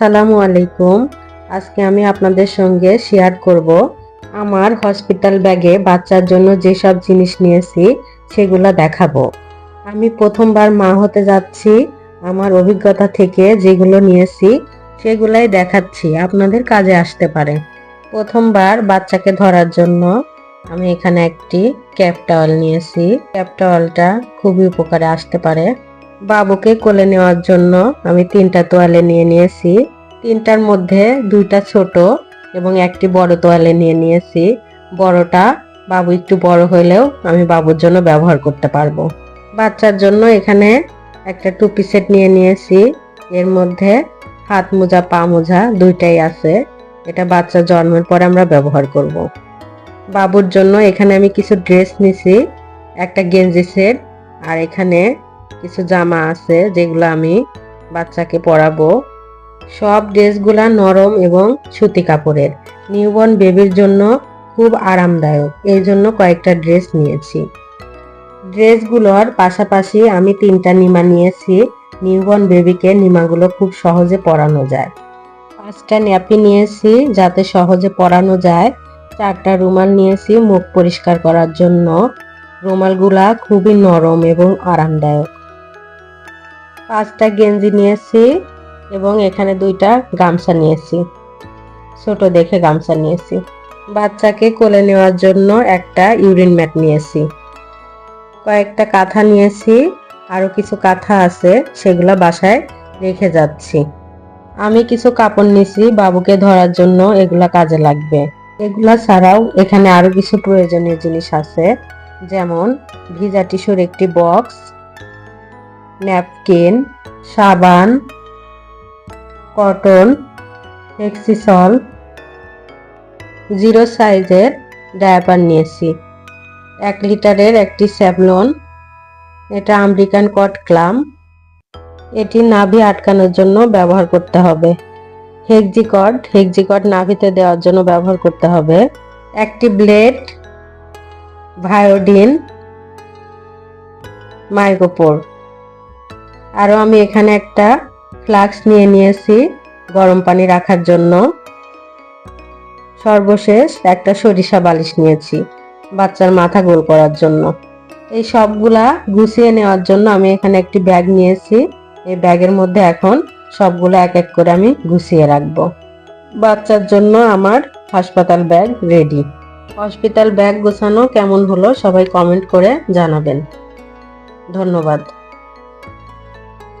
সালামু আলাইকুম। আজকে আমি আপনাদের সঙ্গে শেয়ার করব আমার হসপিটাল ব্যাগে বাচ্চার জন্য যেসব জিনিস নিয়েছি, সেগুলো দেখাবো। আমি প্রথমবার মা হতে যাচ্ছি, আমার অভিজ্ঞতা থেকে যেগুলো নিয়েছি, সেগুলাই দেখাচ্ছি। আপনাদের কাজে আসতে পারে। প্রথমবার বাচ্চাকে ধরার জন্য আমি এখানে একটি ক্যাপ টাওয়াল নিয়েছি। ক্যাপ টাওয়ালটা খুবই উপকারে আসতে পারে। বাবুকে কোলে নেওয়ার জন্য আমি তিনটা তোয়ালে নিয়ে নিয়েছি। তিনটার মধ্যে দুইটা ছোট এবং একটি বড় তোয়ালে নিয়ে নিয়েছি। বড়টা বাবু একটু বড় হলেও আমি বাবুর জন্য ব্যবহার করতে পারব। বাচ্চার জন্য এখানে একটা টুপি সেট নিয়ে নিয়েছি। এর মধ্যে হাত মোজা, পা মোজা দুইটাই আছে। এটা বাচ্চা জন্মের পরে আমরা ব্যবহার করব। বাবুর জন্য এখানে আমি কিছু ড্রেস নিছি, একটা গেঞ্জি সেট আর এখানে কিছু জামা আছে যেগুলো আমি বাচ্চাকে পরাবো। সব ড্রেসগুলা নরম এবং সুতি কাপড়ের। নিউবর্ন বেবির জন্য খুব আরামদায়ক। এই জন্য কয়েকটা ড্রেস নিয়েছি। ড্রেসগুলোর পাশাপাশি আমি তিনটা নিমা নিয়েছি। নিউবর্ন বেবিকে নিমাগুলো খুব সহজে পরানো যায়। পাঁচটা ন্যাপি নিয়েছি যাতে সহজে পরানো যায়। চারটা রুমাল নিয়েছি মুখ পরিষ্কার করার জন্য। রুমালগুলা খুবই নরম এবং আরামদায়ক। পাঁচটা গেঞ্জি নিয়েছি এবং এখানে দুইটা গামছা নিয়েছি। ছোট দেখে গামছা নিয়েছি। বাচ্চাকে কোলে নেওয়ার জন্য একটা ইউরিন ম্যাট নিয়েছি। কয়েকটা কাঁথা নিয়েছি আরও কিছু কাঁথা আছে, সেগুলো বাসায় রেখে যাচ্ছি। আমি কিছু কাপড় নিয়েছি, বাবুকে ধরার জন্য এগুলা কাজে লাগবে। এগুলা ছাড়াও এখানে আরও কিছু প্রয়োজনীয় জিনিস আছে, যেমন ভিজা টিস্যুর একটি বক্স ন্যাপকিন, সাবান, কটন এক্সিসল জিরো সাইজের ডায়াপার নিয়েছি। এক লিটারের একটি স্যাভলন, এটা আমেরিকান কট ক্লাম। এটি নাভি আটকানোর জন্য ব্যবহার করতে হবে। হেক্সিকট হেক্সিকট নাভিতে দেওয়ার জন্য ব্যবহার করতে হবে। একটি ব্লেড, ভায়োডিন, মাইক্রোপোর। আরও আমি এখানে একটা ফ্লাক্স নিয়ে নিয়েছি গরম পানি রাখার জন্য। সর্বশেষ একটা সরিষা বালিশ নিয়েছি বাচ্চার মাথা গোল করার জন্য। এই সবগুলা গুছিয়ে নেওয়ার জন্য আমি এখানে একটি ব্যাগ নিয়েছি। এই ব্যাগের মধ্যে এখন সবগুলো এক এক করে আমি গুছিয়ে রাখব। বাচ্চার জন্য আমার হাসপাতাল ব্যাগ রেডি। হসপিটাল ব্যাগ গোছানো কেমন হলো সবাই কমেন্ট করে জানাবেন। ধন্যবাদ।